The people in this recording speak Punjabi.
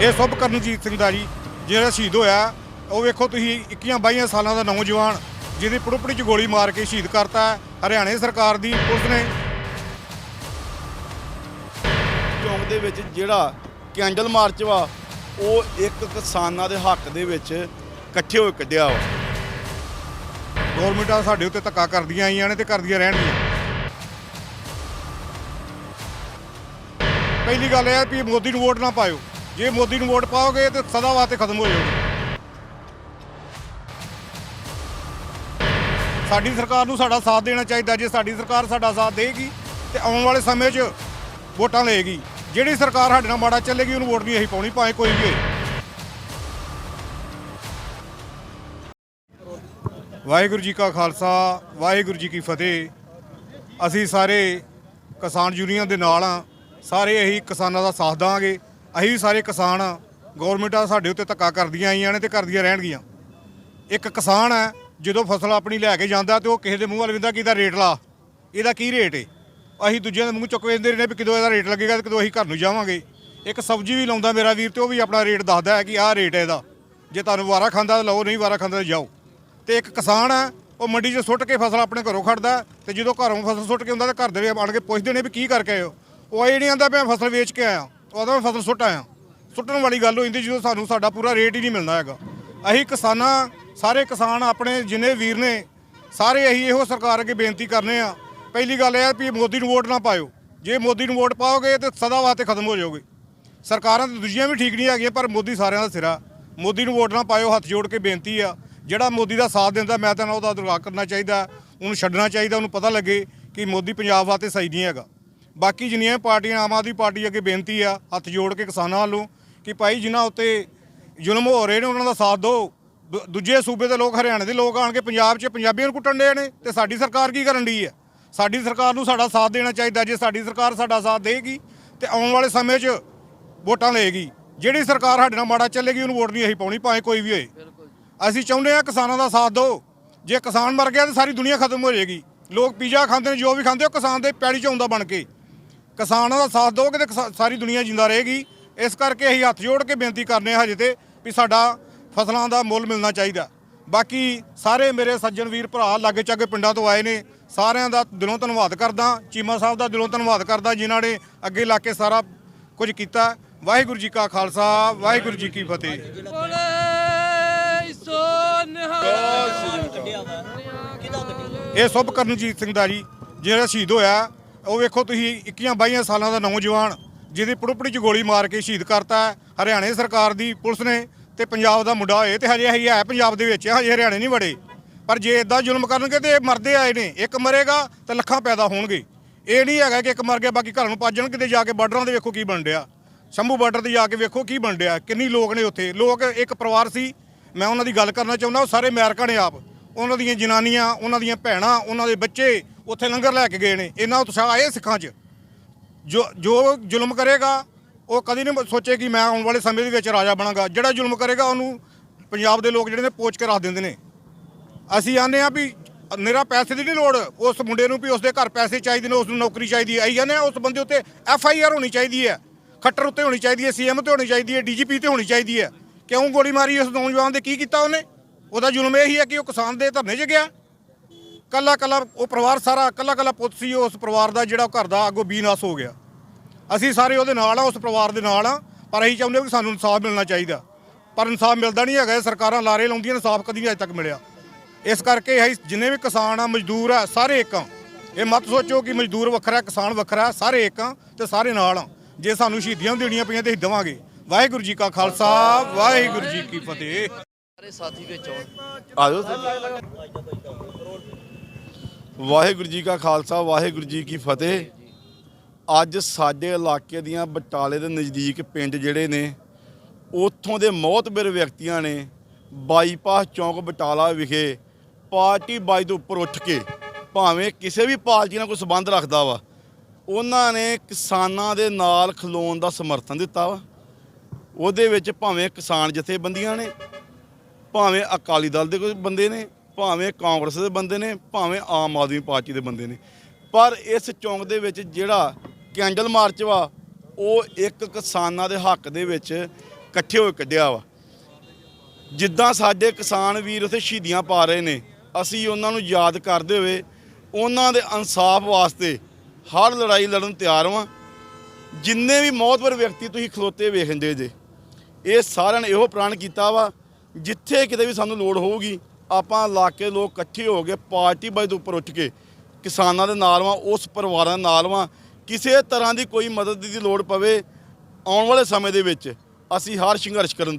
ਇਹ ਸੁਭ ਕਰਨਜੀਤ ਸਿੰਘ ਦਾ ਜੀ ਜਿਹੜਾ ਸ਼ਹੀਦ ਹੋਇਆ ਉਹ ਵੇਖੋ ਤੁਸੀਂ 21 22 ਸਾਲਾਂ ਦਾ ਨੌਜਵਾਨ ਜਿਹਦੀ ਪੁੜਪੜੀ 'ਚ ਗੋਲੀ ਮਾਰ ਕੇ ਸ਼ਹੀਦ ਕਰਤਾ। ਹਰਿਆਣੇ ਸਰਕਾਰ ਦੀ ਪੁਲਿਸ ਨੇ। ਚੌਂਕ ਦੇ ਵਿੱਚ ਜਿਹੜਾ ਕੈਂਡਲ ਮਾਰਚ ਵਾ ਉਹ ਇੱਕ ਕਿਸਾਨਾਂ ਦੇ ਹੱਕ ਦੇ ਵਿੱਚ ਇਕੱਠੇ ਹੋਏ ਕੱਢਿਆ ਵਾ। ਗਵਰਨਮੈਂਟਾਂ ਸਾਡੇ ਉੱਤੇ ਧੱਕਾ ਕਰਦੀਆਂ ਆਈਆਂ ਨੇ ਤੇ ਕਰਦੀਆਂ ਰਹਿਣਗੀਆਂ। ਪਹਿਲੀ ਗੱਲ ਇਹ ਹੈ ਵੀ ਮੋਦੀ ਨੂੰ ਵੋਟ ਨਾ ਪਾਇਓ। ਜੇ ਮੋਦੀ ਨੂੰ ਵੋਟ ਪਾਓਗੇ ਤੇ ਸਦਾ ਵਾਸਤੇ ਖਤਮ ਹੋ ਜਾਓਗੇ। ਸਾਡੀ ਸਰਕਾਰ ਨੂੰ ਸਾਡਾ ਸਾਥ ਦੇਣਾ ਚਾਹੀਦਾ, ਜੇ ਸਾਡੀ ਸਰਕਾਰ ਸਾਡਾ ਸਾਥ ਦੇਗੀ ਤੇ ਆਉਣ ਵਾਲੇ ਸਮੇਂ 'ਚ ਵੋਟਾਂ ਲਏਗੀ। ਜਿਹੜੀ ਸਰਕਾਰ ਸਾਡੇ ਨਾਲ ਮਾੜਾ ਚੱਲੇਗੀ, ਉਹਨੂੰ ਵੋਟ ਨਹੀਂ ਅਸੀਂ ਪਾਉਣੀ, ਭਾਵੇਂ ਕੋਈ ਵੀ ਹੋਏ। ਵਾਹਿਗੁਰੂ ਜੀ ਕਾ ਖਾਲਸਾ, ਵਾਹਿਗੁਰੂ ਜੀ ਕੀ ਫਤਿਹ। ਅਸੀਂ ਸਾਰੇ ਕਿਸਾਨ ਯੂਨੀਅਨ ਦੇ ਨਾਲ ਆ। ਸਾਰੇ ਇਹੀ ਕਿਸਾਨਾਂ ਦਾ ਸਾਥ ਦਾਂਗੇ। ਅਸੀਂ ਵੀ ਸਾਰੇ ਕਿਸਾਨ ਆ ਗਵਰਨਮੈਂਟਾਂ ਸਾਡੇ ਉੱਤੇ ਧੱਕਾ ਕਰਦੀਆਂ ਆਈਆਂ ਨੇ ਤੇ ਕਰਦੀਆਂ ਰਹਿਣਗੀਆਂ। ਇੱਕ ਕਿਸਾਨ ਹੈ, ਜਦੋਂ ਫਸਲ ਆਪਣੀ ਲੈ ਕੇ ਜਾਂਦਾ ਤੇ ਉਹ ਕਿਸੇ ਦੇ ਮੂੰਹ ਵੱਲ ਵਿੰਦਾ ਕਿ ਇਹਦਾ ਰੇਟ ਲਾ, ਇਹਦਾ ਕੀ ਰੇਟ ਏ? ਅਸੀਂ ਦੂਜਿਆਂ ਦੇ ਮੂੰਹ ਚੁੱਕ ਵੇਚਦੇ ਰਹਿੰਦੇ ਵੀ ਕਦੋਂ ਇਹਦਾ ਰੇਟ ਲੱਗੇਗਾ ਤੇ ਕਦੋਂ ਅਸੀਂ ਘਰ ਨੂੰ ਜਾਵਾਂਗੇ। ਇੱਕ ਸਬਜ਼ੀ ਵੀ ਲਾਉਂਦਾ ਮੇਰਾ ਵੀਰ ਤੇ ਉਹ ਵੀ ਆਪਣਾ ਰੇਟ ਦੱਸਦਾ ਹੈ ਕਿ ਆਹ ਰੇਟ ਹੈ ਇਹਦਾ। ਜੇ ਤੁਹਾਨੂੰ ਵਾਰਾ ਖਾਂਦਾ ਤਾਂ ਲਓ, ਨਹੀਂ ਵਾਰਾ ਖਾਂਦਾ ਤਾਂ ਜਾਓ। ਤੇ ਇੱਕ ਕਿਸਾਨ ਹੈ, ਉਹ ਮੰਡੀ 'ਚ ਸੁੱਟ ਕੇ ਫਸਲ ਆਪਣੇ ਘਰੋਂ ਖੜਦਾ ਤੇ ਜਦੋਂ ਘਰੋਂ ਫਸਲ ਸੁੱਟ ਕੇ ਹੁੰਦਾ ਤਾਂ ਘਰ ਦੇ ਵੀ ਆਣ ਕੇ ਪੁੱਛਦੇ ਨੇ ਵੀ ਕੀ ਕਰਕੇ ਆਇਓ ਉਹ ਇਹ ਨਹੀਂ ਆਂਦਾ ਵੀ ਮੈਂ ਫਸਲ ਵੇਚ ਕੇ ਆਇਆ। ਉਹ ਮੈਂ ਫਸਲ ਸੁੱਟ ਆਇਆ। ਸੁੱਟਣ ਵਾਲੀ ਗੱਲ ਹੋ ਜਾਂਦੀ ਜਦੋਂ ਸਾਨੂੰ ਸਾਡਾ ਪੂਰਾ ਰੇਟ ਹੀ ਨਹੀਂ ਮਿਲਦਾ ਹੈਗਾ। ਅਸੀਂ ਕਿਸਾਨਾਂ, ਸਾਰੇ ਕਿਸਾਨ ਆਪਣੇ ਜਿੰਨੇ ਵੀਰ ਨੇ, ਸਾਰੇ ਅਸੀਂ ਇਹੋ ਸਰਕਾਰ ਅੱਗੇ ਬੇਨਤੀ ਕਰਨੇ ਆ। ਪਹਿਲੀ ਗੱਲ ਇਹ ਆ ਵੀ ਮੋਦੀ ਨੂੰ ਵੋਟ ਨਾ ਪਾਇਓ। ਜੇ ਮੋਦੀ ਨੂੰ ਵੋਟ ਪਾਓਗੇ ਤੇ ਸਦਾ ਵਾਸਤੇ ਖਤਮ ਹੋ ਜਾਓਗੇ। ਸਰਕਾਰਾਂ ਤੇ ਦੂਜੀਆਂ ਵੀ ਠੀਕ ਨਹੀਂ ਹੈਗੀਆਂ, ਪਰ ਮੋਦੀ ਸਾਰਿਆਂ ਦਾ ਸਿਰਾ। ਮੋਦੀ ਨੂੰ ਵੋਟ ਨਾ ਪਾਇਓ, ਹੱਥ ਜੋੜ ਕੇ ਬੇਨਤੀ ਆ। ਜਿਹੜਾ ਮੋਦੀ ਦਾ ਸਾਥ ਦਿੰਦਾ, ਮੈਂ ਤਾਂ ਉਹਦਾ ਦੁਆ ਕਰਨਾ ਚਾਹੀਦਾ, ਉਹਨੂੰ ਛੱਡਣਾ ਚਾਹੀਦਾ, ਉਹਨੂੰ ਪਤਾ ਲੱਗੇ ਕਿ ਮੋਦੀ ਪੰਜਾਬ ਵਾਸਤੇ ਸਹੀ ਨਹੀਂ ਹੈਗਾ। ਬਾਕੀ ਜਿੰਨੀਆਂ ਪਾਰਟੀਆਂ ਆਮ ਆਦਮੀ ਪਾਰਟੀ ਅੱਗੇ ਬੇਨਤੀ ਆ ਹੱਥ ਜੋੜ ਕੇ ਕਿਸਾਨਾਂ ਵੱਲੋਂ ਕਿ ਭਾਈ ਜਿਨ੍ਹਾਂ ਉੱਤੇ ਜ਼ੁਲਮ ਹੋ ਰਹੇ ਨੇ ਉਹਨਾਂ ਦਾ ਸਾਥ ਦਿਓ। ਦੂਜੇ ਸੂਬੇ ਦੇ ਲੋਕ ਹਰਿਆਣੇ ਦੇ ਲੋਕ ਆਣ ਕੇ ਪੰਜਾਬ 'ਚ ਪੰਜਾਬੀਆਂ ਨੂੰ ਕੁੱਟਣ ਦੇ ਨੇ ਤੇ ਸਾਡੀ ਸਰਕਾਰ ਕੀ ਕਰਨ ਦੀ ਹੈ ਸਾਡੀ ਸਰਕਾਰ ਨੂੰ ਸਾਡਾ ਸਾਥ ਦੇਣਾ ਚਾਹੀਦਾ ਜੇ ਸਾਡੀ ਸਰਕਾਰ ਸਾਡਾ ਸਾਥ ਦੇਗੀ ਤੇ ਆਉਣ ਵਾਲੇ ਸਮੇਂ 'ਚ ਵੋਟਾਂ ਲਏਗੀ। ਜਿਹੜੀ ਸਰਕਾਰ ਸਾਡੇ ਨਾਲ ਮਾੜਾ ਚੱਲੇਗੀ ਉਹਨੂੰ ਵੋਟ ਨਹੀਂ ਅਸੀਂ ਪਾਉਣੀ ਭਾਵੇਂ ਕੋਈ ਵੀ ਹੋਏ। ਅਸੀਂ ਚਾਹੁੰਦੇ ਹਾਂ ਕਿਸਾਨਾਂ ਦਾ ਸਾਥ ਦਿਓ। ਜੇ ਕਿਸਾਨ ਮਰ ਗਿਆ ਤਾਂ ਸਾਰੀ ਦੁਨੀਆ ਖਤਮ ਹੋ ਜਾਏਗੀ। ਲੋਕ ਪੀਜ਼ਾ ਖਾਂਦੇ ਨੇ ਜੋ ਵੀ ਖਾਂਦੇ ਉਹ ਕਿਸਾਨ ਦੇ ਪੈੜੀ 'ਚ ਆਉਂਦਾ ਬਣ ਕੇ। ਕਿਸਾਨਾਂ ਦਾ ਸਾਥ ਦਿਓਗੇ ਤੇ ਕਿਸਾ- ਸਾਰੀ ਦੁਨੀਆ ਜਿੰਦਾ ਰਹੇਗੀ। ਇਸ ਕਰਕੇ ਅਸੀਂ ਹੱਥ ਜੋੜ ਕੇ ਬੇਨਤੀ ਕਰਨੇ ਹਾਂ ਹਜੇ ਤੇ ਵੀ ਸਾਡਾ ਫਸਲਾਂ ਦਾ ਮੁੱਲ ਮਿਲਣਾ ਚਾਹੀਦਾ। ਬਾਕੀ ਸਾਰੇ ਮੇਰੇ ਸੱਜਣ ਵੀਰ ਭਰਾ ਲਾਗੇ ਚਾਗੇ ਪਿੰਡਾਂ ਤੋਂ ਆਏ ਨੇ ਸਾਰਿਆਂ ਦਾ ਦਿਲੋਂ ਧੰਨਵਾਦ ਕਰਦਾ ਚੀਮਾ ਸਾਹਿਬ ਦਾ ਦਿਲੋਂ ਧੰਨਵਾਦ ਕਰਦਾ ਜਿਨ੍ਹਾਂ ਨੇ ਅੱਗੇ ਲਾ ਕੇ ਸਾਰਾ ਕੁਝ ਕੀਤਾ। ਵਾਹਿਗੁਰੂ ਜੀ ਕਾ ਖਾਲਸਾ ਵਾਹਿਗੁਰੂ ਜੀ ਕੀ ਫਤਿਹ। ਬੋਲੇ ਸੋ ਇਹ ਸੁਭ ਕਰਨਜੀਤ ਸਿੰਘ ਦਾ ਜੀ ਜਿਹੜਾ ਸ਼ਹੀਦ ਹੋਇਆ। ਉਹ ਵੇਖੋ ਤੁਸੀਂ 21 22 ਸਾਲਾਂ ਦਾ ਨੌਜਵਾਨ ਜਿਹਦੀ ਪੁੜਪੜੀ 'ਚ ਗੋਲੀ ਮਾਰ ਕੇ ਸ਼ਹੀਦ ਕਰਤਾ ਹਰਿਆਣੇ ਸਰਕਾਰ ਦੀ ਪੁਲਿਸ ਨੇ ਤੇ ਪੰਜਾਬ ਦਾ ਮੁੰਡਾ ਹੋਏ ਤੇ ਹਜੇ ਹੀ ਹੈ ਪੰਜਾਬ ਦੇ ਵਿੱਚ, ਹਜੇ ਹਰਿਆਣੇ ਨਹੀਂ ਵੜੇ। ਪਰ ਜੇ ਇਦਾਂ ਜ਼ੁਲਮ ਕਰਨਗੇ ਤੇ ਇਹ ਮਰਦੇ ਆਏ ਨੇ, ਇੱਕ ਮਰੇਗਾ ਤੇ ਲੱਖਾਂ ਪੈਦਾ ਹੋਣਗੇ। ਇਹ ਨਹੀਂ ਹੈਗਾ ਕਿ ਇੱਕ ਮਰ ਗਿਆ, ਬਾਕੀ ਘਰਾਂ ਨੂੰ ਭੱਜਣ ਕਿਤੇ ਜਾ ਕੇ ਬਾਰਡਰਾਂ ਦੇ ਵੇਖੋ ਕੀ ਬਣ ਡਿਆ ਸ਼ੰਭੂ ਬਾਰਡਰ ਤੇ ਜਾ ਕੇ ਵੇਖੋ ਕੀ ਬਣ ਰਿਹਾ, ਕਿੰਨੀ ਲੋਕ ਨੇ ਉੱਥੇ। ਲੋਕ ਇੱਕ ਪਰਿਵਾਰ ਸੀ, ਮੈਂ ਉਹਨਾਂ ਦੀ ਗੱਲ ਕਰਨਾ ਚਾਹੁੰਦਾ, ਉਹ ਸਾਰੇ ਅਮਰੀਕਾ ਨੇ ਆਪ। ਉਹਨਾਂ ਦੀਆਂ ਜਨਾਨੀਆਂ, ਉਹਨਾਂ ਦੀਆਂ ਭੈਣਾਂ, ਉਹਨਾਂ ਦੇ ਬੱਚੇ ਉੱਥੇ ਲੰਗਰ ਲੈ ਕੇ ਗਏ ਨੇ। ਇਹਨਾਂ ਉਤਸ਼ਾਹ ਆਏ ਸਿੱਖਾਂ 'ਚ। ਜੋ ਜੋ ਜ਼ੁਲਮ ਕਰੇਗਾ, ਉਹ ਕਦੀ ਨਹੀਂ ਸੋਚੇ ਕਿ ਮੈਂ ਆਉਣ ਵਾਲੇ ਸਮੇਂ ਦੇ ਵਿੱਚ ਰਾਜਾ ਬਣਾਂਗਾ। ਜਿਹੜਾ ਜ਼ੁਲਮ ਕਰੇਗਾ, ਉਹਨੂੰ ਪੰਜਾਬ ਦੇ ਲੋਕ ਜਿਹੜੇ ਨੇ ਪੋਚ ਕੇ ਰੱਖ ਦਿੰਦੇ ਨੇ। ਅਸੀਂ ਆਨੇ ਆ ਵੀ ਮੇਰਾ ਪੈਸੇ ਦੀ ਨਹੀਂ ਲੋੜ। ਉਸ ਮੁੰਡੇ ਨੂੰ ਵੀ ਉਸਦੇ ਘਰ ਪੈਸੇ ਚਾਹੀਦੇ ਨੇ ਉਸ ਨੂੰ ਨੌਕਰੀ ਚਾਹੀਦੀ ਹੈ। ਆਈ ਜਾਂਦੇ ਆ ਉਸ ਬੰਦੇ ਉੱਤੇ ਐਫ ਆਈ ਆਰ ਹੋਣੀ ਚਾਹੀਦੀ ਹੈ। ਖੱਟਰ ਉੱਤੇ ਹੋਣੀ ਚਾਹੀਦੀ ਹੈ ਸੀਐਮ ਤੇ ਹੋਣੀ ਚਾਹੀਦੀ ਹੈ ਡੀਜੀਪੀ ਤੇ ਹੋਣੀ ਚਾਹੀਦੀ ਹੈ। ਕਿਉਂ ਗੋਲੀ ਮਾਰੀ ਉਸ ਨੌਜਵਾਨ ਦੇ? ਕੀ ਕੀਤਾ ਉਹਨੇ? ਉਹਦਾ ਜ਼ੁਲਮ ਇਹ ਹੀ ਹੈ ਕਿ ਉਹ ਕਿਸਾਨ ਦੇ ਧਰਨੇ 'ਚ ਗਿਆ। ਕੱਲਾ ਕੱਲਾ ਉਹ ਪਰਿਵਾਰ ਸਾਰਾ, ਕੱਲਾ ਕੱਲਾ ਪੁੱਤ ਸੀ, ਉਸ ਪਰਿਵਾਰ ਦਾ ਜਿਹੜਾ ਘਰ ਦਾ ਅੱਗੋਂ ਬੀਨਾਸ ਹੋ ਗਿਆ। ਅਸੀਂ ਸਾਰੇ ਉਹਦੇ ਨਾਲ ਆ, ਉਸ ਪਰਿਵਾਰ ਦੇ ਨਾਲ ਆ, ਪਰ ਅਸੀਂ ਚਾਹੁੰਦੇ ਹਾਂ ਕਿ ਸਾਨੂੰ ਇਨਸਾਫ ਮਿਲਣਾ ਚਾਹੀਦਾ। ਪਰ ਇਨਸਾਫ ਮਿਲਦਾ ਨਹੀਂ ਹੈਗਾ ਸਰਕਾਰਾਂ ਲਾਰੇ ਲਾਉਂਦੀਆਂ ਇਨਸਾਫ ਕਦੀ ਨਹੀਂ ਅਜੇ ਤੱਕ ਮਿਲਿਆ। ਇਸ ਕਰਕੇ ਅਸੀਂ ਜਿੰਨੇ ਵੀ ਕਿਸਾਨ ਆ, ਮਜ਼ਦੂਰ ਆ, ਸਾਰੇ ਇੱਕ ਆ। ਇਹ ਮਤ ਸੋਚੋ ਕਿ ਮਜ਼ਦੂਰ ਵੱਖਰਾ, ਕਿਸਾਨ ਵੱਖਰਾ, ਸਾਰੇ ਇੱਕ ਆ ਤੇ ਸਾਰੇ ਨਾਲ ਆ। ਜੇ ਸਾਨੂੰ ਸ਼ਹੀਦੀਆਂ ਦੇਣੀਆਂ ਪਈਆਂ ਤੇ ਅਸੀਂ ਦੇਵਾਂਗੇ। ਵਾਹਿਗੁਰੂ ਜੀ ਕਾ ਖਾਲਸਾ, ਵਾਹਿਗੁਰੂ ਜੀ ਕੀ ਫਤਿਹ। ਸਾਰੇ ਸਾਥੀ ਵਿੱਚ ਆਉਣ। ਆਜੋ ਵਾਹਿਗੁਰੂ ਜੀ ਕਾ ਖਾਲਸਾ, ਵਾਹਿਗੁਰੂ ਜੀ ਕੀ ਫਤਿਹ। ਅੱਜ ਸਾਡੇ ਇਲਾਕੇ ਦੀਆਂ ਬਟਾਲੇ ਦੇ ਨਜ਼ਦੀਕ ਪਿੰਡ ਜਿਹੜੇ ਨੇ, ਉੱਥੋਂ ਦੇ ਮੌਤਬਰ ਵਿਅਕਤੀਆਂ ਨੇ ਬਾਈਪਾਸ ਚੌਂਕ ਬਟਾਲਾ ਵਿਖੇ ਪਾਰਟੀ ਬਾਈ ਤੋਂ ਉੱਪਰ ਉੱਠ ਕੇ ਭਾਵੇਂ ਕਿਸੇ ਵੀ ਪਾਰਟੀ ਨਾਲ ਕੋਈ ਸਬੰਧ ਰੱਖਦਾ ਵਾ, ਉਹਨਾਂ ਨੇ ਕਿਸਾਨਾਂ ਦੇ ਨਾਲ ਖਲੋਣ ਦਾ ਸਮਰਥਨ ਦਿੱਤਾ ਵਾ। ਉਹਦੇ ਵਿੱਚ ਭਾਵੇਂ ਕਿਸਾਨ ਜਥੇਬੰਦੀਆਂ ਨੇ ਭਾਵੇਂ ਅਕਾਲੀ ਦਲ ਦੇ ਕੋਈ ਬੰਦੇ ਨੇ, ਭਾਵੇਂ ਕਾਂਗਰਸ ਦੇ ਬੰਦੇ ਨੇ, ਭਾਵੇਂ ਆਮ ਆਦਮੀ ਪਾਰਟੀ ਦੇ ਬੰਦੇ ਨੇ। ਪਰ ਇਸ ਚੌਂਕ ਦੇ ਵਿੱਚ ਜਿਹੜਾ ਕੈਂਡਲ ਮਾਰਚ ਵਾ, ਉਹ ਇੱਕ ਕਿਸਾਨਾਂ ਦੇ ਹੱਕ ਦੇ ਵਿੱਚ ਇਕੱਠੇ ਹੋਏ ਕੱਢਿਆ ਵਾ। ਜਿੱਦਾਂ ਸਾਡੇ ਕਿਸਾਨ ਵੀਰ ਉੱਥੇ ਸ਼ਹੀਦੀਆਂ ਪਾ ਰਹੇ ਨੇ, ਅਸੀਂ ਉਹਨਾਂ ਨੂੰ ਯਾਦ ਕਰਦੇ ਹੋਏ ਉਹਨਾਂ ਦੇ ਇਨਸਾਫ ਵਾਸਤੇ ਹਰ ਲੜਾਈ ਲੜਨ ਤਿਆਰ ਵਾਂ। ਜਿੰਨੇ ਵੀ ਮੌਤਵਰ ਵਿਅਕਤੀ ਤੁਸੀਂ ਖਲੋਤੇ ਵੇਖਦੇ ਜੇ, ਇਹ ਸਾਰਿਆਂ ਨੇ ਇਹੋ ਪ੍ਰਣ ਕੀਤਾ ਵਾ ਜਿੱਥੇ ਕਿਤੇ ਵੀ ਸਾਨੂੰ ਲੋੜ ਹੋਊਗੀ, ਆਪਾਂ ਇਲਾਕੇ ਲੋਕ ਇਕੱਠੇ ਹੋ ਕੇ ਪਾਰਟੀ ਬਾਈ ਤੋਂ ਉੱਪਰ ਉੱਠ ਕੇ ਕਿਸਾਨਾਂ ਦੇ ਨਾਲ ਵਾਂ, ਉਸ ਪਰਿਵਾਰਾਂ ਦੇ ਨਾਲ ਵਾਂ, ਕਿਸੇ ਤਰ੍ਹਾਂ ਦੀ ਕੋਈ ਮਦਦ ਦੀ ਲੋੜ ਪਵੇ ਆਉਣ ਵਾਲੇ ਸਮੇਂ ਦੇ ਵਿੱਚ, ਅਸੀਂ ਹਰ ਸੰਘਰਸ਼ ਕਰਨ